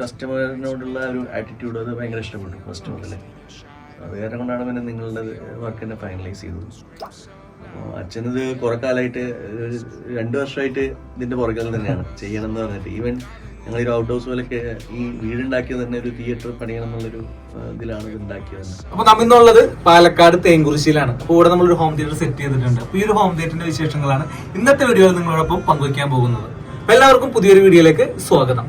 കസ്റ്റമറിനോടുള്ള ഒരു ആറ്റിറ്റ്യൂഡ് അത് ഭയങ്കര ഇഷ്ടപ്പെട്ടു ഫസ്റ്റ് മുതലേ അത് കാരണം കൊണ്ടാണ് പിന്നെ നിങ്ങളുടെ വർക്ക് തന്നെ ഫൈനലൈസ് ചെയ്തത്. അപ്പോൾ അച്ഛനത് കുറെ കാലമായിട്ട് രണ്ട് വർഷമായിട്ട് ഇതിന്റെ പുറകിൽ തന്നെയാണ്. ചെയ്യണം എന്ന് പറഞ്ഞിട്ട്. ഈവൻ ഞങ്ങൾ ഒരു ഔട്ട് ഹൗസ് പോലൊക്കെ ഈ വീടുണ്ടാക്കിയത് തന്നെ ഒരു തിയേറ്റർ പണിയണം എന്നുള്ളൊരു ഇതിലാണ് ഇത് ഉണ്ടാക്കിയത് അപ്പൊ നമ്മിന്നുള്ളത് പാലക്കാട് തേങ്കുറിശ്ശിയിലാണ് അപ്പോൾ ഇവിടെ നമ്മളൊരു ഹോം തിയേറ്റർ സെറ്റ് ചെയ്തിട്ടുണ്ട്. അപ്പോൾ ഈ ഒരു ഹോം തിയേറ്ററിന്റെ വിശേഷങ്ങളാണ് ഇന്നത്തെ വീഡിയോയിൽ നിങ്ങളോടൊപ്പം പങ്കുവയ്ക്കാൻ പോകുന്നത്. എല്ലാവർക്കും പുതിയൊരു വീഡിയോയിലേക്ക് സ്വാഗതം.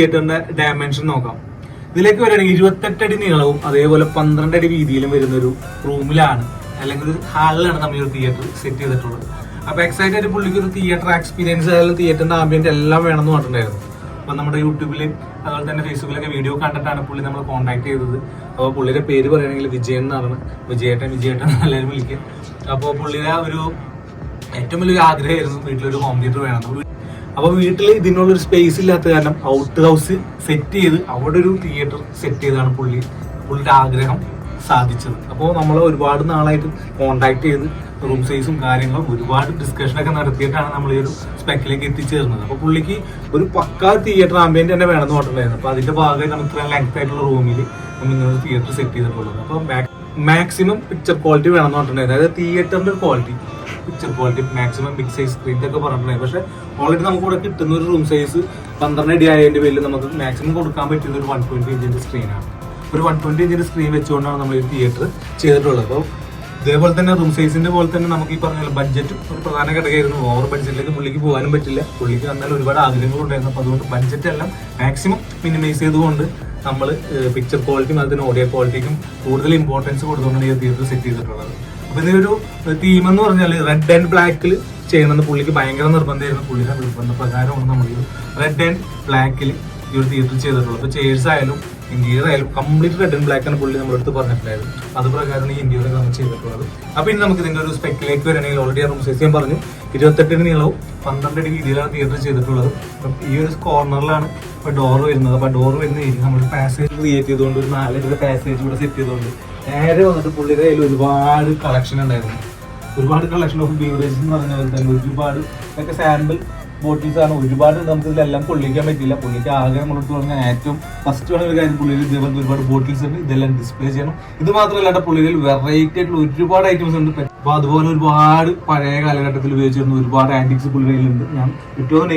തിയേറ്ററിന്റെ ഡയമെൻഷൻ നോക്കാം. ഇതിലേക്ക് വരികയാണെങ്കിൽ ഇരുപത്തെട്ട് അടി നീളവും അതേപോലെ പന്ത്രണ്ട് അടി വീതിയിലും വരുന്ന ഒരു റൂമിലാണ് അല്ലെങ്കിൽ ഒരു ഹാളിലാണ് നമ്മൾ ഒരു തിയേറ്റർ സെറ്റ് ചെയ്തിട്ടുള്ളത്. അപ്പൊ എക്സൈറ്റ് ആയിട്ട് പുള്ളിക്ക് ഒരു തിയേറ്റർ എക്സ്പീരിയൻസ് ആയാലും തിയേറ്ററിന്റെ ആംബിയൻസ് എല്ലാം വേണമെന്ന് പറഞ്ഞിട്ടുണ്ടായിരുന്നു. അപ്പൊ നമ്മുടെ യൂട്യൂബിൽ അതുപോലെ തന്നെ ഫേസ്ബുക്കിലൊക്കെ വീഡിയോ കണ്ടിട്ടാണ് പുള്ളി നമ്മൾ കോൺടാക്ട് ചെയ്തത്. അപ്പോൾ പുള്ളിയുടെ പേര് പറയുകയാണെങ്കിൽ വിജയൻ എന്നാണ്. വിജയേട്ടൻ വിജയേട്ടൻ എല്ലാവരും വിളിക്കും അപ്പോൾ പുള്ളിയുടെ ഒരു ഏറ്റവും വലിയൊരു ആഗ്രഹമായിരുന്നു വീട്ടിലൊരു ഹോം തിയേറ്റർ വേണം അപ്പൊ വീട്ടിൽ ഇതിനുള്ളൊരു സ്പേസ് ഇല്ലാത്ത കാരണം ഔട്ട് ഹൗസ് സെറ്റ് ചെയ്ത് അവിടെ ഒരു തിയേറ്റർ സെറ്റ് ചെയ്താണ് പുള്ളി പുള്ളിയുടെ ആഗ്രഹം സാധിച്ചത്. അപ്പോൾ നമ്മൾ ഒരുപാട് നാളായിട്ട് കോണ്ടാക്ട് ചെയ്ത് റൂം സൈസും കാര്യങ്ങളും ഒരുപാട് ഡിസ്കഷനൊക്കെ നടത്തിയിട്ടാണ് നമ്മൾ ഈ ഒരു സ്പെക്കിലേക്ക് എത്തിച്ചേർന്നത്. അപ്പോൾ പുള്ളിക്ക് ഒരു പക്കാ തിയേറ്റർ ആംബിയന്റ് തന്നെ വേണമെന്ന് പറഞ്ഞിട്ടുണ്ടായിരുന്നു. അപ്പോൾ അതിന്റെ ഭാഗമായി നമുക്ക് ഇത്രയും ലെങ്ത് ആയിട്ടുള്ള റൂമിൽ നമ്മൾ ഇങ്ങനെ തിയേറ്റർ സെറ്റ് ചെയ്തിട്ടുള്ളത്. അപ്പോൾ മാക്സിമം പിക്ചർ ക്വാളിറ്റി വേണമെന്ന് പറഞ്ഞിട്ടുണ്ടായിരുന്നു. അതായത് തിയേറ്ററിന്റെ quality picture quality maximum big size screen ഒക്കെ പറഞ്ഞിട്ടുണ്ടായിരുന്നു പക്ഷേ ഓൾറെഡി നമുക്ക് ഇവിടെ കിട്ടുന്ന ഒരു റൂം സൈസ് പന്ത്രണ്ട് അടി ആയതിന്റെ പേരിൽ നമുക്ക് മാക്സിമം കൊടുക്കാൻ പറ്റുന്ന ഒരു വൺ ട്വന്റി ഇഞ്ചിന്റെ സ്ക്രീനാണ് ഒരു വൺ ട്വന്റി ഇഞ്ചിന്റെ സ്ക്രീൻ വെച്ചുകൊണ്ടാണ് നമ്മൾ ഈ തിയേറ്റർ ചെയ്തിട്ടുള്ളത്. അപ്പോൾ ഇതേപോലെ തന്നെ റൂം സൈസിന്റെ പോലെ തന്നെ നമുക്ക് ഈ പറഞ്ഞ ബഡ്ജറ്റ് ഒരു പ്രധാന ഘടകമായിരുന്നു. ഓവർ ബഡ്ജറ്റിലേക്ക് പുള്ളിക്ക് പോകാനും പറ്റില്ല. പുള്ളിക്ക് വന്നാൽ ഒരുപാട് ആഗ്രഹങ്ങളുണ്ടായിരുന്നു അപ്പോൾ അതുകൊണ്ട് ബഡ്ജറ്റ് എല്ലാം മാക്സിമം മിനിമൈസ് ചെയ്തുകൊണ്ട് നമ്മൾ പിക്ചർ ക്വാളിറ്റിയും അതിന് ഓഡിയോ ക്വാളിറ്റിക്കും കൂടുതൽ ഇമ്പോർട്ടൻസ് കൊടുത്തുകൊണ്ടാണ് ഈ തിയേറ്റർ സെറ്റ് ചെയ്തിട്ടുള്ളത്. അപ്പൊ ഇതിലൊരു തീം എന്ന് പറഞ്ഞാൽ റെഡ് ആൻഡ് ബ്ലാക്കിൽ ചെയ്യണമെന്ന് പുള്ളിക്ക് ഭയങ്കര നിർബന്ധമായിരുന്നു. പുള്ളിയുടെ നിർബന്ധ പ്രകാരമാണ് നമ്മൾ റെഡ് ആൻഡ് ബ്ലാക്കിൽ ഈ ഒരു തിയേറ്റർ ചെയ്തിട്ടുള്ളത്. അപ്പൊ ചേഴ്സ് ആയാലും ഇന്ത്യയുടെ ആയാലും കംപ്ലീറ്റ് റെഡ് ആൻഡ് ബ്ലാക്ക് ആണ് പുള്ളി നമ്മുടെ അടുത്ത് പറഞ്ഞിട്ടുണ്ടായിരുന്നു അത് പ്രകാരമാണ് ഈ ഇന്ത്യയുടെ നമ്മൾ ചെയ്തിട്ടുള്ളത്. അപ്പൊ ഇനി നമുക്ക് ഇതിന്റെ ഒരു സ്പെക്കിലേക്ക് വരണമെങ്കിൽ ഓൾറെഡി റൂം സൈസ് ഞാൻ പറഞ്ഞു. ഇരുപത്തെട്ടിന് നീളവും പന്ത്രണ്ട് അടി വീതിയിലാണ് തിയേറ്റർ ചെയ്തിട്ടുള്ളത്. അപ്പം ഈ ഒരു കോർണറിലാണ് ഇപ്പൊ ഡോർ വരുന്നത്. അപ്പൊ ഡോർ വരുന്ന ഏരിയ നമ്മൾ പാസേജ് ക്രിയേറ്റ് ചെയ്തുകൊണ്ട് ഒരു നാലടിയുടെ പാസേജ് ഇവിടെ സെറ്റ് ചെയ്തുകൊണ്ട് നേരെ വന്നിട്ട് പുള്ളിയുടെ കയ്യിൽ ഒരുപാട് കളക്ഷൻ ഉണ്ടായിരുന്നു. ഒരുപാട് കളക്ഷൻ ഓഫ് ബീവറേജ് എന്ന് പറഞ്ഞ പോലെ തന്നെ ഒരുപാട് ഇതൊക്കെ സാമ്പിൾ ബോട്ടിൽസ് ആണ്. ഒരുപാട് ഉണ്ട്. നമുക്ക് ഇതിലെല്ലാം പൊള്ളിക്കാൻ പറ്റില്ല പുള്ളിക്ക് ആഗ്രഹം നമ്മളടുത്ത് പറഞ്ഞാൽ ഏറ്റവും ഫസ്റ്റ് വേണ ഒരു കാര്യം പുള്ളിയിൽ ഇതേപോലത്തെ ഒരുപാട് ബോട്ടിൽസ് ഉണ്ട്. ഇതെല്ലാം ഡിസ്പ്ലേ ചെയ്യണം. ഇത് മാത്രമല്ലാണ്ട് പുള്ളിയിൽ വെറൈറ്റി ആയിട്ടുള്ള ഒരുപാട് ഐറ്റംസ് ഉണ്ട്. അപ്പോൾ അതുപോലെ ഒരുപാട് പഴയ കാലഘട്ടത്തിൽ ഉപയോഗിച്ചിരുന്ന ഒരുപാട് ആന്റിക്സ് പുള്ളിയുടെ കയ്യിലുണ്ട്. ഞാൻ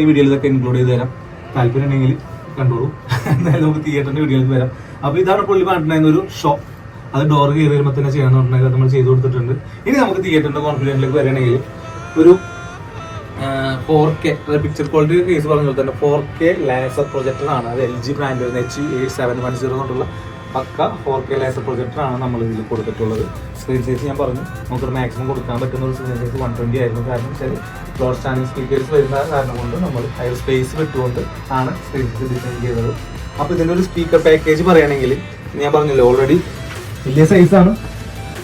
ഈ വീഡിയോയിൽ ഇതൊക്കെ ഇൻക്ലൂഡ് ചെയ്ത് തരാം. താല്പര്യം ഉണ്ടെങ്കിൽ കണ്ടോളൂ. എന്തായാലും നമുക്ക് തിയേറ്ററിന്റെ വീഡിയോയിലേക്ക് വരാം. അപ്പോൾ ഇതാണ് പുള്ളി പറഞ്ഞിട്ടുണ്ടായിരുന്ന ഒരു ഷോ അത് ഡോർ കയറി വരുമ്പോൾ തന്നെ പറഞ്ഞാൽ നമ്മൾ ചെയ്തു കൊടുത്തിട്ടുണ്ട്. ഇനി നമുക്ക് തിയേറ്ററിന്റെ കോൺഫിഡന്റിലേക്ക് വരികയാണെങ്കിൽ ഒരു four K picture quality case പറഞ്ഞ പോലെ തന്നെ ഫോർ കെ ലേസർ പ്രൊജക്ടറാണ് അത് എൽ ജി ബ്രാൻഡ് വരുന്ന H A seven one zero എന്നുള്ള പക്ക ഫോർ കെ ലേസർ പ്രൊജക്ടറാണ് നമ്മൾ ഇതിൽ കൊടുത്തിട്ടുള്ളത്. സ്ക്രീൻ സൈസ് ഞാൻ പറഞ്ഞു. നമുക്ക് മാക്സിമം കൊടുക്കാൻ പറ്റുന്ന ഒരു സ്ക്രീൻ സൈസ് വൺ ട്വന്റി ആയിരുന്നു. കാരണം വെച്ചാൽ ഫ്ലോർ സ്റ്റാൻഡിങ് സ്പീക്കേഴ്സ് വരുന്ന കാരണം കൊണ്ട് നമ്മൾ ഹയർ സ്പേസ് വിട്ടുകൊണ്ട് ആണ് സ്ക്രീൻ സൈസ് ഡിസൈൻ ചെയ്തത്. അപ്പോൾ ഇതിന്റെ ഒരു സ്പീക്കർ പാക്കേജ് പറയുകയാണെങ്കിൽ ഞാൻ പറഞ്ഞല്ലോ ഓൾറെഡി വലിയ സൈസാണ്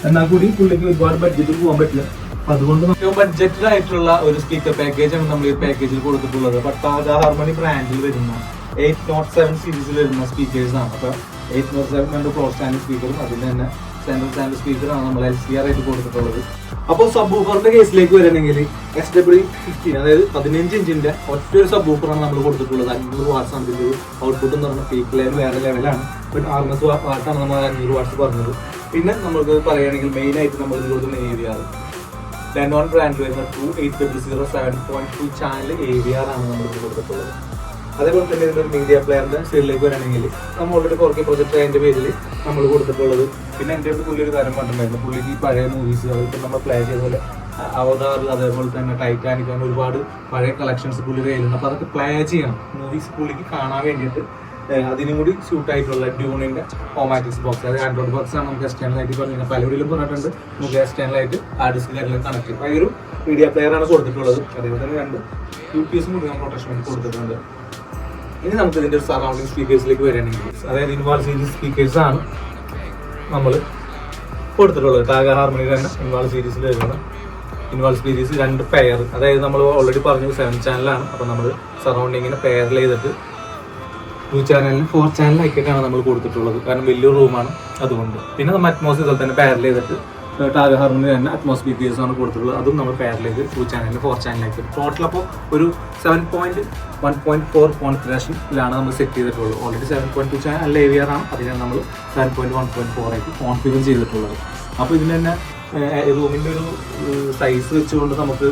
എന്നാൽ കൂടി പുള്ളിക്ക് ഒരുപാട് ബഡ്ജറ്റിൽ പോകാൻ പറ്റില്ല. അപ്പൊ അതുകൊണ്ട് ബഡ്ജറ്റഡ് ആയിട്ടുള്ള ഒരു സ്പീക്കർ പാക്കേജ് ആണ് നമ്മൾ ഈ പാക്കേജിൽ കൊടുത്തിട്ടുള്ളത്. പട്ടാജ ഹാർമണി ബ്രാൻഡിൽ വരുന്ന എയ്റ്റ് നോട്ട് സെവൻ സീരീസിൽ വരുന്ന സ്പീക്കേഴ്സ് ആണ്. അപ്പൊ എയ്റ്റ് നോട്ട് സെവൻ രണ്ട് ക്ലോസ് സ്റ്റാൻഡ് സ്പീക്കറും അതിന് തന്നെ സെൻട്രൽ സ്റ്റാൻഡ് സ്പീക്കറാണ് നമ്മൾ എൽ സി ആർ ആയിട്ട് കൊടുത്തിട്ടുള്ളത്. അപ്പോൾ സബ് ഊഫറിന്റെ കേസിലേക്ക് വരണമെങ്കിൽ എസ് ഡബ്ല്യു ഫിഫ്റ്റീൻ അതായത് പതിനഞ്ച് ഇഞ്ചിന്റെ ഒറ്റ ഒരു സബ് ഊഫറാണ് നമ്മൾ കൊടുത്തിട്ടുള്ളത്. അഞ്ഞൂറ് വാട്ട്സ് ആണ് ഇതിന്റെ ഔട്ട്പുട്ട് എന്ന് പറഞ്ഞാൽ പീക്ക് വേറെ ലെവലാണ് ബട്ട് ആർ എം എസ് നമ്മൾ അഞ്ഞൂറ് വാട്ട്സ് പറഞ്ഞത്. പിന്നെ നമുക്ക് പറയുകയാണെങ്കിൽ മെയിൻ ആയിട്ട് നമ്മൾ ഇതിൽ കൊടുക്കുന്ന എ വി ആർ ലെനോൺ ബ്രാൻഡിൽ വരുന്ന two eight double zero seven point two channel A V R ആണ് നമ്മൾ ഇതിൽ കൊടുത്തിട്ടുള്ളത്. അതേപോലെ തന്നെ ഇതിന്റെ ഒരു മീഡിയ പ്ലെയറിന്റെ സൈഡിലേക്ക് വരാണെങ്കിൽ നമ്മൾ ഓൾറെഡി കുറച്ച് പ്രൊജക്ട് അതിന്റെ പേരിൽ നമ്മൾ കൊടുത്തിട്ടുള്ളത്. പിന്നെ എന്റെ അടുത്ത് പുള്ളി ഒരു കാര്യം പറഞ്ഞിട്ടുണ്ടായിരുന്നു. പുള്ളിക്ക് ഈ പഴയ മൂവീസ് അതിപ്പോൾ നമ്മൾ പ്ലേ ചെയ്ത പോലെ അവതാർ അതേപോലെ തന്നെ ടൈറ്റാനിക് അങ്ങനെ ഒരുപാട് പഴയ കളക്ഷൻസ് പുള്ളി കയ്യിലുണ്ട്. അപ്പോൾ അതൊക്കെ പ്ലേ ചെയ്യണം. മൂവീസ് പുള്ളിക്ക് കാണാൻ വേണ്ടിയിട്ട് അതിനും കൂടി സ്യൂട്ട് ആയിട്ടുള്ള ഡ്യൂണിന്റെ ഹോമാറ്റിക്സ് ബോക്സ് അതായത് ആൻഡ്രോയിഡ് ബോക്സ് ആണ് നമുക്ക് എക്സ്റ്റേണലായിട്ട് പറഞ്ഞാൽ പലവിടെയും പറഞ്ഞിട്ടുണ്ട്. നമുക്ക് എക്സ്റ്റേണലായിട്ട് ആ ഡിസ്കിലെല്ലാം കണക്ട് ചെയ്യും. ഭയങ്കര മീഡിയ പ്ലെയർ ആണ് കൊടുത്തിട്ടുള്ളത്. അതേപോലെ തന്നെ രണ്ട് യു പി എസും കൂടി നമ്മൾ പ്രൊട്ടക്ഷൻ കൊടുത്തിട്ടുണ്ട്. ഇനി നമുക്ക് ഇതിന്റെ ഒരു സറൗണ്ടിങ് സ്പീക്കേഴ്സിലേക്ക് വരികയാണെങ്കിൽ അതായത് ഇൻവാൾ സീരീസ് സ്പീക്കേഴ്സ് ആണ് നമ്മൾ കൊടുത്തിട്ടുള്ളത്. ടാഗ ഹാർമണി തന്നെ ഇൻവാൾ സീരീസിൽ വരുന്ന ഇൻവാൾ സീരീസ് രണ്ട് പെയർ അതായത് നമ്മൾ ഓൾറെഡി പറഞ്ഞു സെവൻ ചാനലാണ് അപ്പോൾ നമ്മൾ സറൗണ്ടിങ്ങിനെ പെയറിൽ ചെയ്തിട്ട് ടു ചാനലിന് ഫോർ ചാനലാക്കിയിട്ടാണ് നമ്മൾ കൊടുത്തിട്ടുള്ളത്. കാരണം വലിയൊരു റൂമാണ് അതുകൊണ്ട്. പിന്നെ നമ്മൾ അറ്റ്മോസ് ഇതിൽ തന്നെ പാരൽ ചെയ്തിട്ട് ടാഗ തന്നെ അറ്റ്മോസ് ബി പി എസ് ആണ് കൊടുത്തിട്ടുള്ളത്. അതും നമ്മൾ പാരൽ ചെയ്ത് ടു ചാനലിന് ഫോർ ചാനലാക്കി ടോട്ടൽ അപ്പോൾ ഒരു seven point one point four കോൺഫിഗറേഷനിലാണ് നമ്മൾ സെറ്റ് ചെയ്തിട്ടുള്ളത്. Already seven point two channel അല്ല എവിയർ ആണ്. അതിനാണ് നമ്മൾ seven point one point four ആയിട്ട് കോൺഫിഗർ ചെയ്തിട്ടുള്ളത്. അപ്പോൾ ഇതിന് തന്നെ റൂമിന്റെ ഒരു സൈസ് വെച്ചുകൊണ്ട് നമുക്ക്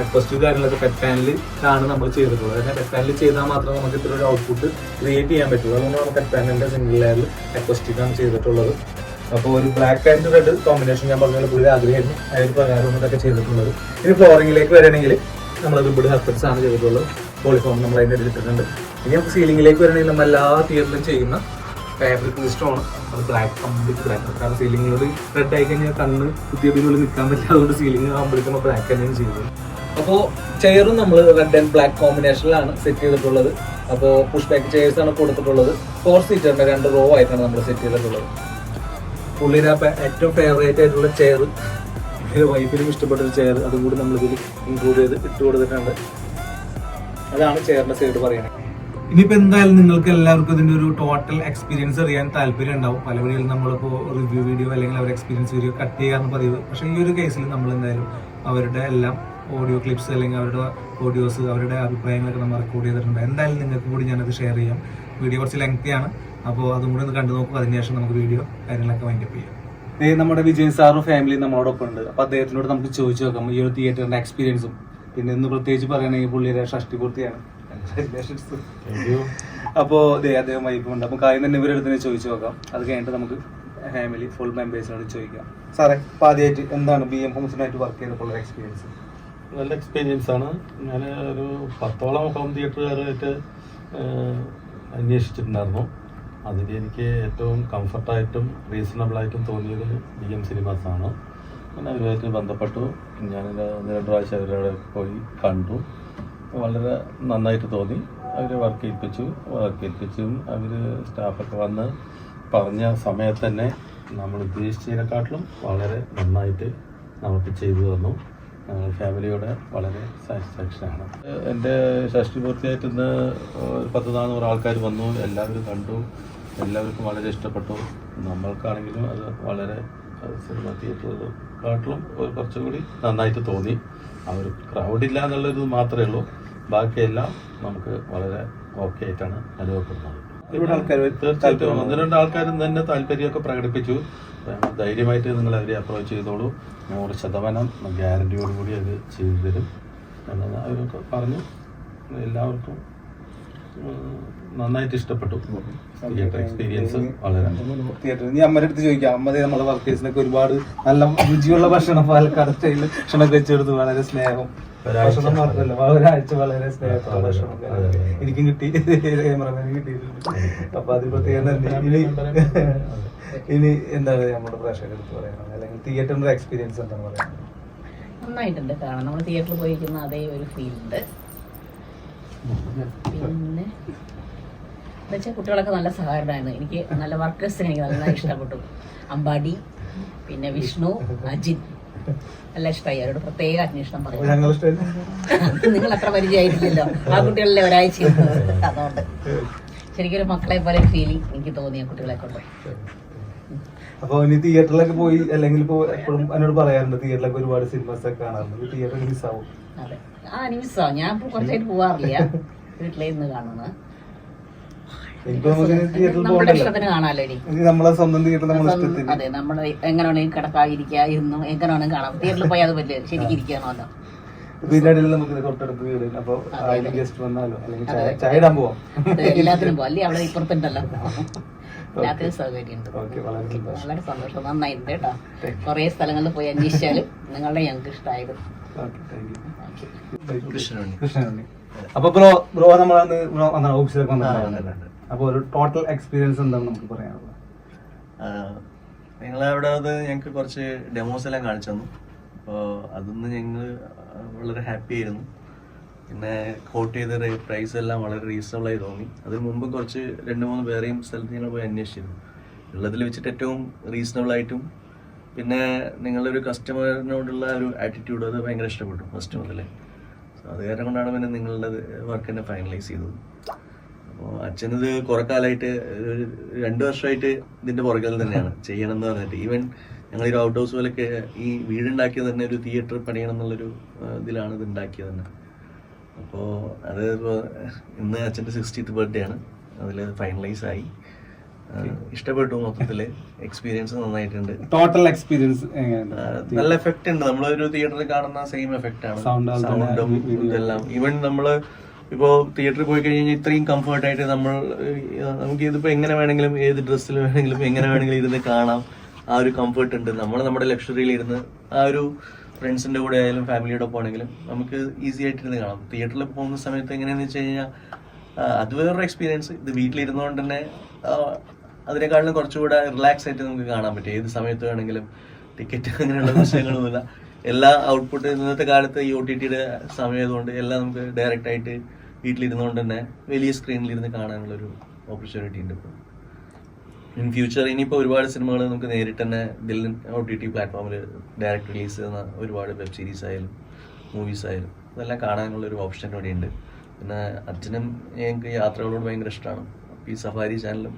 അക്വസ്റ്റ് കാര്യങ്ങളൊക്കെ പെറ്റ് പാനലിലാണ് നമ്മൾ ചെയ്തിട്ടുള്ളത്. അതായത് പെറ്റ് പാനലിൽ ചെയ്താൽ മാത്രമേ നമുക്ക് ഇത്ര ഒരു ഔട്ട്പുട്ട് ക്രിയേറ്റ് ചെയ്യാൻ പറ്റുള്ളൂ അതുകൊണ്ടാണ് പെറ്റ് പാനലിന്റെ സിംഗിൾ ലെയറിൽ അക്വസ്റ്റിക്കാണ് ചെയ്തിട്ടുള്ളത്. അപ്പോൾ ഒരു ബ്ലാക്ക് ആൻഡ് റെഡ് കോമ്പിനേഷൻ ഞാൻ പറഞ്ഞ പുള്ളി ആഗ്രഹമായിരുന്നു അതിന് പ്രകാരം ഇതൊക്കെ ചെയ്തിട്ടുള്ളത്. ഇനി ഫ്ലോറിങ്ങിലേക്ക് വരണമെങ്കിൽ നമ്മൾ റിബിഡ് ഹെർപ്പറ്റ്സ് ആണ് ചെയ്തിട്ടുള്ളത്. പോളിഫോം നമ്മൾ അതിന്റെ എടുത്തിട്ടുണ്ട് ഇനി നമുക്ക് സീലിംഗിലേക്ക് വരണമെങ്കിൽ നമ്മൾ എല്ലാ തിയറിലും ചെയ്യുന്ന ഫാബ്രിക് സിസ്റ്റമാണ് അത് ബ്ലാക്ക് കംപ്ലീറ്റ് ബ്ലാക്ക് കാരണം സീലിംഗിലോട് റെഡ് ആയി കഴിഞ്ഞാൽ കണ്ണ് കുത്തിയതിനുള്ളിൽ നിൽക്കാൻ പറ്റില്ല. അതുകൊണ്ട് സീലിംഗ് നമ്മൾ ബ്ലാക്ക് തന്നെയാണ് ചെയ്തത് അപ്പോൾ ചെയറും നമ്മൾ റെഡ് ആൻഡ് ബ്ലാക്ക് കോമ്പിനേഷനിലാണ് സെറ്റ് ചെയ്തിട്ടുള്ളത്. അപ്പോൾ പുഷ് ബാക്ക് ചെയർസ് ആണ് കൊടുത്തിട്ടുള്ളത്. ഫോർ സീറ്ററിന്റെ രണ്ട് റോ ആയിട്ടാണ് നമ്മൾ സെറ്റ് ചെയ്തിട്ടുള്ളത്. പുള്ളിയുടെ ഏറ്റവും ഫേവറേറ്റ് ആയിട്ടുള്ള ചെയർ വൈഫിനും ഇഷ്ടപ്പെട്ട ഒരു ചെയർ അതും കൂടി നമ്മളിതിൽ ഇൻക്ലൂഡ് ചെയ്ത് ഇട്ട് കൊടുത്തിട്ടുണ്ട്. അതാണ് ചെയറിന്റെ സൈഡ് പറയുന്നത്. ഇനിയിപ്പോ എന്തായാലും നിങ്ങൾക്ക് എല്ലാവർക്കും ഇതിന്റെ ഒരു ടോട്ടൽ എക്സ്പീരിയൻസ് അറിയാൻ താല്പര്യം ഉണ്ടാവും. പല വഴിയിൽ നമ്മളിപ്പോൾ റിവ്യൂ വീഡിയോ അല്ലെങ്കിൽ അവരുടെ എക്സ്പീരിയൻസ് വീഡിയോ കട്ട് ചെയ്യാമെന്ന് പറയുന്നത്. പക്ഷേ ഈ ഒരു കേസിൽ നമ്മൾ എന്തായാലും അവരുടെ എല്ലാം ഓഡിയോ ക്ലിപ്സ് അല്ലെങ്കിൽ അവരുടെ ഓഡിയോസ് അവരുടെ അഭിപ്രായങ്ങളൊക്കെ നമ്മൾ റെക്കോർഡ് ചെയ്തിട്ടുണ്ട്. എന്തായാലും നിങ്ങൾക്ക് കൂടി ഞാനത് ഷെയർ ചെയ്യാം. വീഡിയോ കുറച്ച് ലെങ്തിയാണ് അപ്പോൾ അതും കൂടി ഒന്ന് കണ്ടു നോക്കും. അതിനുശേഷം നമുക്ക് വീഡിയോ കാര്യങ്ങളൊക്കെ വൈൻഡപ്പ് ചെയ്യാം. നമ്മുടെ വിജയ് സാറും ഫാമിലി നമ്മളോടൊപ്പം ഉണ്ട്. അപ്പോൾ അദ്ദേഹത്തിനോട് നമുക്ക് ചോദിച്ചു നോക്കാം. ഈ ഒരു തിയേറ്ററിന്റെ എക്സ്പീരിയൻസും പിന്നെ ഇന്ന് പ്രത്യേകിച്ച് പറയുകയാണെങ്കിൽ പുള്ളിയുടെ ഷഷ്ടി അപ്പോ ദേ അദ്ദേഹം വൈഫുണ്ട് അപ്പൊ കാര്യം തന്നെ ഇവരുടെ തന്നെ ചോദിച്ചു നോക്കാം. അത് കഴിഞ്ഞിട്ട് നമുക്ക് ഫാമിലി ഫുൾ മെമ്പേഴ്സിനോട് ചോദിക്കാം. സാറേ അപ്പൊ ആദ്യമായിട്ട് എന്താണ് ബി എം ഹോംസിനായിട്ട് വർക്ക് ചെയ്തപ്പോൾ എക്സ്പീരിയൻസ് നല്ല എക്സ്പീരിയൻസ് ആണ്. ഞാൻ ഒരു പത്തോളം ഹോം തിയേറ്ററുകാരായിട്ട് അന്വേഷിച്ചിട്ടുണ്ടായിരുന്നു. അതിൽ എനിക്ക് ഏറ്റവും കംഫർട്ടായിട്ടും റീസണബിളായിട്ടും തോന്നിയത് ബി എം സിനിമാസാണ് ഞാൻ അവരുമായിട്ട് ബന്ധപ്പെട്ടു. ഞാൻ ഒന്ന് രണ്ട് പ്രാവശ്യം അവരവിടെ പോയി കണ്ടു. വളരെ നന്നായിട്ട് തോന്നി. അവർ വർക്ക് ഏൽപ്പിച്ചു വർക്ക് ഏൽപ്പിച്ചും അവർ സ്റ്റാഫൊക്കെ വന്ന് പറഞ്ഞ സമയത്ത് തന്നെ നമ്മൾ ഉദ്ദേശിച്ചതിനെക്കാട്ടിലും വളരെ നന്നായിട്ട് നമുക്ക് ചെയ്തു തന്നു. ഫാമിലിയോടെ വളരെ സാറ്റിസ്ഫാക്ഷനാണ് എന്റെ ഷഷ്ടി പൂർത്തിയായിട്ട് ഇന്ന് പത്ത് നാനൂറ് ആൾക്കാർ വന്നു. എല്ലാവരും കണ്ടു. എല്ലാവർക്കും വളരെ ഇഷ്ടപ്പെട്ടു. നമ്മൾക്കാണെങ്കിലും അത് വളരെ സിനിമ തിയേറ്ററുകാട്ടിലും ഒരു കുറച്ചുകൂടി നന്നായിട്ട് തോന്നി. ആ ഒരു ക്രൗഡില്ല എന്നുള്ളത് മാത്രമേ ഉള്ളൂ. ബാക്കിയെല്ലാം നമുക്ക് വളരെ ഓക്കെ ആയിട്ടാണ് അനുഭവപ്പെടുന്നത്. ഒരുപാട് ആൾക്കാർ തീർച്ചയായിട്ടും ഒന്ന് രണ്ട് ആൾക്കാരും തന്നെ താല്പര്യമൊക്കെ പ്രകടിപ്പിച്ചു. ധൈര്യമായിട്ട് നിങ്ങൾ അവരെ അപ്രോച്ച് ചെയ്തോളൂ. നൂറ് ശതമാനം ഗ്യാരണ്ടിയോടുകൂടി അത് ചെയ്തു തരും എന്നാൽ അവരൊക്കെ പറഞ്ഞു. എല്ലാവർക്കും നന്നായിട്ട് ഇഷ്ടപ്പെട്ടു തിയേറ്റർ എക്സ്പീരിയൻസ് വളരെ തിയേറ്റർ. നീ അമ്മയുടെ അടുത്ത് ചോദിക്കാം. അമ്മ നമ്മളെ നമ്മുടെ വർക്കേഴ്സിനൊക്കെ ഒരുപാട് നല്ല രുചിയുള്ള ഭക്ഷണം പാലക്കാട് സ്റ്റൈലിൽ ഭക്ഷണം വെച്ചെടുത്ത്. വളരെ സ്നേഹം. ഒരാഴ്ച. ഭക്ഷണം മാത്രമല്ല. ഒരാഴ്ച വളരെ സ്നേഹത്തോടെ അതെ, ഭക്ഷണം അതെ, അതെ. എനിക്കും കിട്ടി. ക്യാമറമാനും കിട്ടിയിട്ടുണ്ട്. അപ്പൊ അതിൽ പ്രത്യേകം ഇനി ഇനി എന്താണ് നമ്മുടെ പ്രേക്ഷകരുടെ അടുത്ത് പറയുന്നത് അല്ലെങ്കിൽ തിയേറ്ററിന്റെ എക്സ്പീരിയൻസ് എന്താണ് പറയുന്നത് നന്നായിട്ടുണ്ട്. കാണാൻ നമ്മൾ തിയേറ്ററിൽ പോയിരിക്കുന്ന അതേ ഒരു ഫീൽ ഉണ്ട് പിന്നെ എന്നുവെച്ചാൽ കുട്ടികളൊക്കെ നല്ല സഹകരണമായിരുന്നു. എനിക്ക് നല്ല വർക്കേഴ്സിനെ എനിക്ക് നന്നായി ഇഷ്ടപ്പെട്ടു. അമ്പാടി പിന്നെ വിഷ്ണു അജിൻ നല്ല ഇഷ്ടമായി അവരോട് പ്രത്യേക അന്വേഷണം അപ്പൊ പറയും നിങ്ങൾ അത്ര പരിചയമായിട്ടില്ലല്ലോ. ആ കുട്ടികളിലെ ഒരാഴ്ച അതുകൊണ്ട്. ശരിക്കൊരു മക്കളെ പോലെ ഫീലിംഗ് എനിക്ക് തോന്നി ആ കുട്ടികളെ കൊണ്ട്. അപ്പൊ ഇനി തിയേറ്ററിലൊക്കെ പോയി അല്ലെങ്കിൽ ഇപ്പൊ എപ്പോഴും എന്നോട് പറയാറുണ്ട് തിയേറ്ററിലൊക്കെ ഒരുപാട് സിനിമസ് ഒക്കെ കാണാറുണ്ട്. തിയേറ്ററിൽ മിസ്സാവും അതെ. ആ നിമിഷോ ഞാൻ ഇപ്പൊ കുറച്ചായിട്ട് പോവാറില്ല. വീട്ടിലേന്ന് കാണുന്നത്. ഇപ്പൊ നമുക്ക് തിയേറ്ററിൽ നമ്മുടെ പോകണ്ടല്ലോ ഇഷ്ടത്തിന് കാണാലോ ഇനി? നമ്മളെ സ്വന്തം തിയേറ്റർ നമ്മളെ ഇഷ്ടത്തിന്. അതെ നമ്മൾ എങ്ങനെ കിടക്കാതിരിക്കുക ഇരുന്നും എങ്ങനെ കാണാം. തിയേറ്ററിൽ പോയാൽ അത് പറ്റില്ല ശരിക്കും ഇരിക്കണമല്ലോ ഇതിന്റെ ഇടയിൽ നമുക്ക് തൊട്ടടുത്ത് വീട് അപ്പൊ ഗസ്റ്റ് വന്നാലോ? അല്ലെങ്കിൽ അതെ. ചായ ചായ ഇടാൻ പോവാം. അതെ, എല്ലാത്തിനും പോകും അല്ലേ അവിടെ ഇപ്പുറത്തുണ്ടല്ലോ? എല്ലാത്തിനും സൗകര്യമുണ്ട്. ഓക്കെ വളരെ സന്തോഷം. വളരെ സന്തോഷം. നന്നായിട്ടുണ്ട് കേട്ടോ. കുറേ സ്ഥലങ്ങളിൽ പോയി അന്വേഷിച്ചാലും നിങ്ങളുടെ ഞങ്ങൾക്ക് ഇഷ്ടമായത് okay thank you Krishnanunni. Krishnanunni. അപ്പൊ ബ്രോ ബ്രോ നമ്മളന്ന് ഓഫീസിലേക്ക് വന്ന? ഓഫീസിലൊക്കെ ആ, വന്നിട്ടുണ്ടായിരുന്നു വന്നിട്ടുണ്ട്. അപ്പൊ ഒരു ടോട്ടൽ എക്സ്പീരിയൻസ് എന്താണ് നമുക്ക് പറയാനുള്ളത്? നിങ്ങളവിടെ അത് ഞങ്ങൾക്ക് കുറച്ച് ഡെമോസ് എല്ലാം കാണിച്ചു തന്നു. അപ്പോൾ അതൊന്ന് ഞങ്ങൾ വളരെ ഹാപ്പി ആയിരുന്നു. പിന്നെ കോട്ട് ചെയ്ത പ്രൈസ് എല്ലാം വളരെ റീസണബിൾ ആയി തോന്നി. അതിന് മുമ്പ് കുറച്ച് രണ്ട് മൂന്ന് വേറെയും സ്ഥലത്ത് ഞങ്ങൾ പോയി അന്വേഷിച്ചിരുന്നു. ഉള്ളതിൽ വെച്ചിട്ട് ഏറ്റവും റീസണബിൾ ആയിട്ടും പിന്നെ നിങ്ങളുടെ ഒരു കസ്റ്റമറിനോടുള്ള ഒരു ആറ്റിറ്റ്യൂഡ് അത് ഭയങ്കര ഇഷ്ടപ്പെട്ടു ഫസ്റ്റ് മുതലേ സോ അത് കാരണം കൊണ്ടാണ് പിന്നെ നിങ്ങളുടെ വർക്ക് തന്നെ ഫൈനലൈസ് ചെയ്തത്. അപ്പോൾ അച്ഛനിത് കുറെ കാലമായിട്ട് രണ്ടു വർഷമായിട്ട് ഇതിന്റെ പുറകിൽ തന്നെയാണ്. ചെയ്യണം എന്ന് പറഞ്ഞിട്ട്. ഈവൻ ഞങ്ങൾ ഒരു ഔട്ട് ഹൗസ് പോലൊക്കെ ഈ വീടുണ്ടാക്കിയത് തന്നെ ഒരു തിയേറ്റർ പണിയണം എന്നുള്ളൊരു ഇതിലാണ് ഇത് ഉണ്ടാക്കിയത് തന്നെ. അപ്പോൾ അത് ഇപ്പോൾ ഇന്ന് അച്ഛന്റെ സിക്സ്റ്റീത്ത് ബർത്ത്ഡേ ആണ്. അതിൽ ഫൈനലൈസ് ആയി. ഇഷ്ടപ്പെട്ടു മൊത്തത്തിൽ. എക്സ്പീരിയൻസ് നന്നായിട്ടുണ്ട്. ടോട്ടൽ എക്സ്പീരിയൻസ് നല്ല എഫക്റ്റ് ഉണ്ട്. നമ്മളൊരു തിയേറ്ററിൽ കാണുന്ന സെയിം എഫക്റ്റ് ആണ്. സൗണ്ടും ഇതെല്ലാം. ഈവൻ നമ്മൾ ഇപ്പോ തിയേറ്ററിൽ പോയി കഴിഞ്ഞ് കഴിഞ്ഞാൽ ഇത്രയും കംഫർട്ടായിട്ട് നമ്മൾ നമുക്ക് ഇതിപ്പോൾ എങ്ങനെ വേണമെങ്കിലും ഏത് ഡ്രസ്സിൽ വേണമെങ്കിലും എങ്ങനെ വേണമെങ്കിലും ഇരുന്ന് കാണാം. ആ ഒരു കംഫർട്ട് ഉണ്ട്. നമ്മൾ നമ്മുടെ ലക്ഷറിയിൽ ഇരുന്ന് ആ ഒരു ഫ്രണ്ട്സിന്റെ കൂടെ ആയാലും ഫാമിലിയുടെ ഒപ്പം ആണെങ്കിലും നമുക്ക് ഈസി ആയിട്ട് ഇരുന്ന് കാണാം. തിയേറ്ററിൽ പോകുന്ന സമയത്ത് എങ്ങനെയാണെന്ന് വെച്ച് കഴിഞ്ഞാൽ അത് വേറൊരു എക്സ്പീരിയൻസ് ഇത് വീട്ടിലിരുന്നുകൊണ്ട് തന്നെ അതിനേക്കാളും കുറച്ചുകൂടെ റിലാക്സ് ആയിട്ട് നമുക്ക് കാണാൻ പറ്റും. ഏത് സമയത്ത് വേണമെങ്കിലും ടിക്കറ്റ് അങ്ങനെയുള്ള പ്രശ്നങ്ങളൊന്നുമില്ല എല്ലാ ഔട്ട്പുട്ട് ഇന്നത്തെ കാലത്ത് ഈ ഒ ടി ടിയുടെ സമയമായതുകൊണ്ട് എല്ലാം നമുക്ക് ഡയറക്റ്റ് ആയിട്ട് വീട്ടിലിരുന്നുകൊണ്ട് തന്നെ വലിയ സ്ക്രീനിൽ ഇരുന്ന് കാണാനുള്ളൊരു ഓപ്പർച്യൂണിറ്റി ഉണ്ട് ഇപ്പോൾ ഇൻ ഫ്യൂച്ചർ ഇനിയിപ്പോൾ ഒരുപാട് സിനിമകൾ നമുക്ക് നേരിട്ട് തന്നെ ഇതിൽ ഒ ടി ടി പ്ലാറ്റ്ഫോമിൽ ഡയറക്റ്റ് റിലീസ് ചെയ്യുന്ന ഒരുപാട് വെബ് സീരീസ് ആയാലും മൂവീസ് ആയാലും അതെല്ലാം കാണാനുള്ള ഒരു ഓപ്ഷൻ ഇവിടെ ഉണ്ട്. പിന്നെ അച്ഛനും ഞങ്ങൾക്ക് യാത്രകളോട് ഭയങ്കര ഇഷ്ടമാണ് ഈ സഫാരി ചാനലും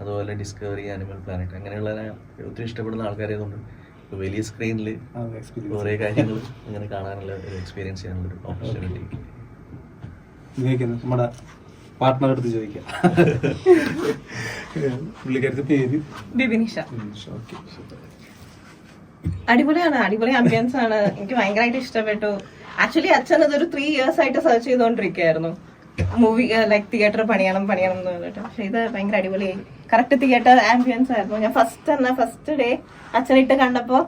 അതുപോലെ ഡിസ്കവറി ആനിമൽ പ്ലാനറ്റ് അങ്ങനെയുള്ള ഒത്തിരി ഇഷ്ടപ്പെടുന്ന ആൾക്കാരായതുകൊണ്ട് വലിയ സ്ക്രീനിൽ എക്സ്പീരിയൻസ് കുറേ കാര്യങ്ങൾ അങ്ങനെ കാണാനുള്ള ഒരു എക്സ്പീരിയൻസ് ചെയ്യാനുള്ള ഒരു ഓപ്പർച്യൂണിറ്റി നമ്മുടെ പാർട്ട്ണർ അടുത്ത് ചോദിക്കാം. പുള്ളിക്കാരത്തെ പേര്? ബിബിനിഷ. ഓക്കെ അടിപൊളിയാണ് അടിപൊളി ആംബിയൻസ് ആണ്. എനിക്ക് ഭയങ്കരമായിട്ട് ഇഷ്ടപ്പെട്ടു. ആക്ച്വലി അച്ഛൻ അതൊരു ത്രീ ഇയേഴ്സ് ആയിട്ട് സെർച്ച് ചെയ്തുകൊണ്ടിരിക്കുകയായിരുന്നു മൂവി ലൈക് തിയേറ്റർ പണിയണം പണിയണം എന്ന് പറഞ്ഞിട്ട്. പക്ഷെ ഇത് ഭയങ്കര അടിപൊളിയായി. കറക്റ്റ് തിയേറ്റർ ആംബിയൻസ് ആയിരുന്നു. ഞാൻ ഫസ്റ്റ് തന്നെ ഫസ്റ്റ് ഡേ അച്ഛനിട്ട് കണ്ടപ്പോ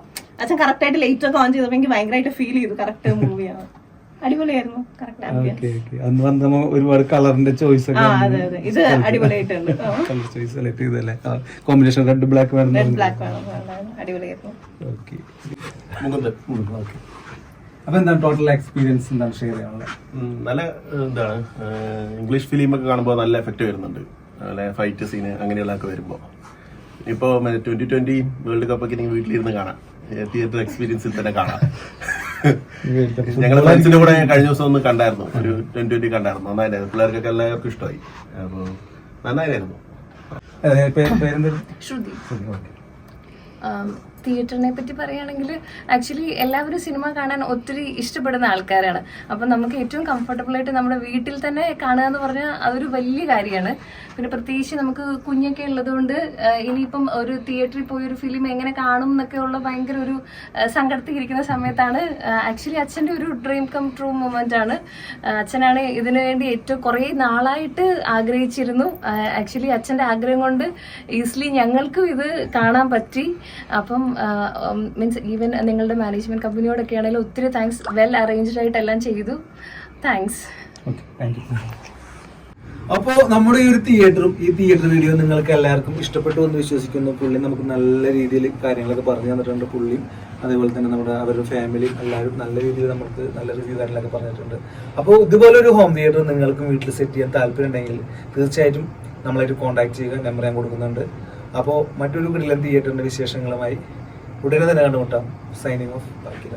അച്ഛൻ കറക്റ്റ് ആയിട്ട് ലൈറ്റ് ഒക്കെ ഓൺ ചെയ്തപ്പോ എനിക്ക് ഭയങ്കരമായിട്ട് ഫീൽ ചെയ്തു. കറക്റ്റ് മൂവിയാണ് അടിപൊളിയായിരുന്നു കറക്റ്റ് ആംബിയൻസ് ഓക്കെ ഓക്കെ അന്ന് വന്നപ്പോ ഒരുപാട് കളറിന്റെ ചോയ്സ് ആ ഒക്കെ അതെ അതെ. ഇത് അടിപൊളിയായിട്ടുണ്ട്. കളർ ചോയ്സ് സെലക്ട് ചെയ്തല്ലേ കോമ്പിനേഷൻ റെഡ് ബ്ലാക്ക് വേണം റെഡ് ബ്ലാക്ക് വേണം അടിപൊളിയായിരുന്നു. ഓക്കെ മുകുന്ദൻ ഓക്കെ അപ്പൊ എന്താണ് ടോട്ടൽ എക്സ്പീരിയൻസ് എന്താണ് ഷെയർ ചെയ്യാനുള്ളത്? ഉം, നല്ല എന്താണ് ഇംഗ്ലീഷ് ഫിലിം ഒക്കെ കാണുമ്പോൾ നല്ല എഫക്റ്റ് വരുന്നുണ്ട്. നല്ല ഫൈറ്റ് സീന് അങ്ങനെയുള്ളതൊക്കെ വരുമ്പോൾ ഇപ്പോൾ ട്വന്റി ട്വന്റി വേൾഡ് കപ്പ് ഒക്കെ എനിക്ക് വീട്ടിലിരുന്ന് കാണാം. തിയേറ്റർ എക്സ്പീരിയൻസിൽ തന്നെ കാണാം. ഞങ്ങൾ ഫ്രണ്ട്സിന്റെ കൂടെ കഴിഞ്ഞ ദിവസം ഒന്ന് കണ്ടായിരുന്നു. ഒരു ട്വന്റി ട്വന്റി കണ്ടായിരുന്നു. നന്നായിരുന്നു പിള്ളേർക്കൊക്കെ എല്ലാവർക്കും ഇഷ്ടമായി. അപ്പോൾ നന്നായിരുന്നു പേരെന്തായിരുന്നു? ശ്രുതി. തിയേറ്ററിനെ പറ്റി പറയുകയാണെങ്കിൽ ആക്ച്വലി എല്ലാവരും സിനിമ കാണാൻ ഒത്തിരി ഇഷ്ടപ്പെടുന്ന ആൾക്കാരാണ്. അപ്പം നമുക്ക് ഏറ്റവും കംഫർട്ടബിൾ ആയിട്ട് നമ്മുടെ വീട്ടിൽ തന്നെ കാണുക എന്ന് പറഞ്ഞാൽ അതൊരു വലിയ കാര്യമാണ്. പിന്നെ പ്രത്യേകിച്ച് നമുക്ക് കുഞ്ഞൊക്കെ ഉള്ളതുകൊണ്ട് ഇനിയിപ്പം ഒരു തിയേറ്ററിൽ പോയി ഒരു ഫിലിം എങ്ങനെ കാണും എന്നൊക്കെ ഉള്ള ഭയങ്കര ഒരു ഇരിക്കുന്ന സമയത്താണ് ആക്ച്വലി അച്ഛന്റെ ഒരു ഡ്രീം കം ട്രൂ മൊമെന്റ് ആണ്. അച്ഛനാണ് ഇതിനു വേണ്ടി ഏറ്റവും കുറേ നാളായിട്ട് ആഗ്രഹിച്ചിരുന്നു. ആക്ച്വലി അച്ഛന്റെ ആഗ്രഹം കൊണ്ട് ഈസിലി ഞങ്ങൾക്കും ഇത് കാണാൻ പറ്റി. അപ്പം മീൻസ് ഈവൻ നിങ്ങളുടെ മാനേജ്മെന്റ് കമ്പനിയോടൊക്കെ ആണെങ്കിലും ഒത്തിരി താങ്ക്സ് വെൽ അറേഞ്ച്ഡ് ആയിട്ട് എല്ലാം ചെയ്തു താങ്ക്സ് അപ്പോൾ നമ്മുടെ ഈ ഒരു തിയേറ്ററും ഈ തിയേറ്റർ വീഡിയോ നിങ്ങൾക്ക് എല്ലാവർക്കും ഇഷ്ടപ്പെട്ടു എന്ന് വിശ്വസിക്കുന്നു. പുള്ളി നമുക്ക് നല്ല രീതിയിൽ കാര്യങ്ങളൊക്കെ പറഞ്ഞു തന്നിട്ടുണ്ട് പുള്ളി. അതേപോലെ തന്നെ നമ്മുടെ അവരുടെ ഫാമിലി എല്ലാവരും നല്ല രീതിയിൽ നമുക്ക് നല്ല റിവ്യൂ കാര്യങ്ങളൊക്കെ പറഞ്ഞിട്ടുണ്ട്. അപ്പോൾ ഇതുപോലെ ഒരു ഹോം തിയേറ്റർ നിങ്ങൾക്കും വീട്ടിൽ സെറ്റ് ചെയ്യാൻ താല്പര്യം ഉണ്ടെങ്കിൽ തീർച്ചയായിട്ടും നമ്മളായിട്ട് കോൺടാക്ട് ചെയ്യുക നമ്പർ ഞാൻ കൊടുക്കുന്നുണ്ട്. അപ്പോൾ മറ്റൊരു കിടിലൻ തിയേറ്ററിന്റെ വിശേഷങ്ങളുമായി ഉടനെ തന്നെ കണ്ടുമുട്ടാം. സൈനിങ് ഓഫ് ബാക്കി